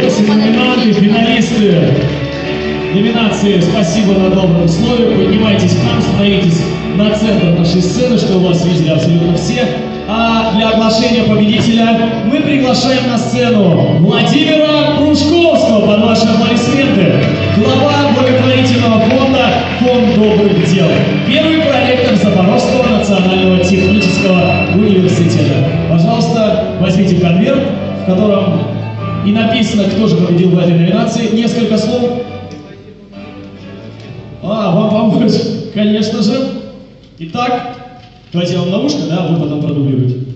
Просим номинанты, финалисты номинации «Спасибо на добром слове». Поднимайтесь к нам, становитесь на центр нашей сцены, что у вас видели абсолютно все. А для оглашения победителя мы приглашаем на сцену Владимира Кружковского под ваши аплодисменты. Глава благотворительного фонда «Фонд добрых дел». Первый проректор Запорожского национального технического университета. Пожалуйста, возьмите конверт, в котором и написано, кто же победил в этой номинации. Несколько слов. А, вам помочь, конечно же. Итак, давайте я вам на ушко, да, вы потом продублируете.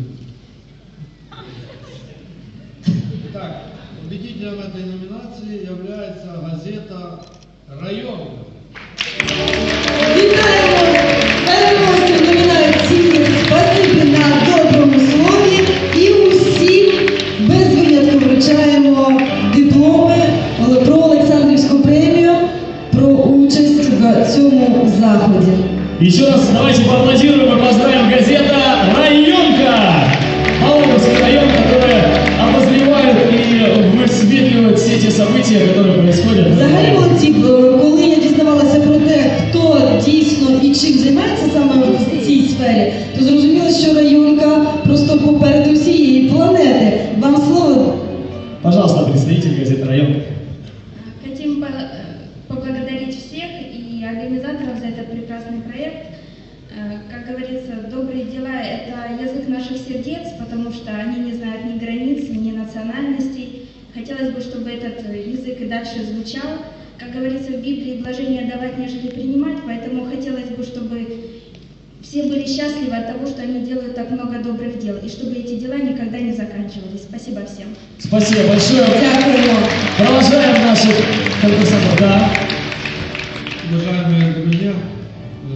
Итак, победителем этой номинации является газета «Район». вручаємо дипломи про Олександрівську премію про участь в цьому заході. Еще раз давайте поаплодируем и поздравим газета «Районка». Павловский район, которая обозревает и высветливает все те события, которые происходят. Взагалі, молодці, б- коли я дізнавалася про те, хто дійсно і чим займається саме в цій сфері, то зрозуміло, що районка просто попереду всієї планети. Вам слово. Пожалуйста, представитель газеты «Районка». Хотим э, поблагодарить всех и организаторов за этот прекрасный проект. Э, Как говорится, добрые дела – это язык наших сердец, потому что они не знают ни границ, ни национальностей. Хотелось бы, чтобы этот язык и дальше звучал. Как говорится в Библии, блажение давать, нежели принимать, поэтому хотелось были счастливы от того, что они делают так много добрых дел, и чтобы эти дела никогда не заканчивались. Спасибо всем. Спасибо большое. Продолжаем наших конкурсантов. Да. Уважаемые друзья,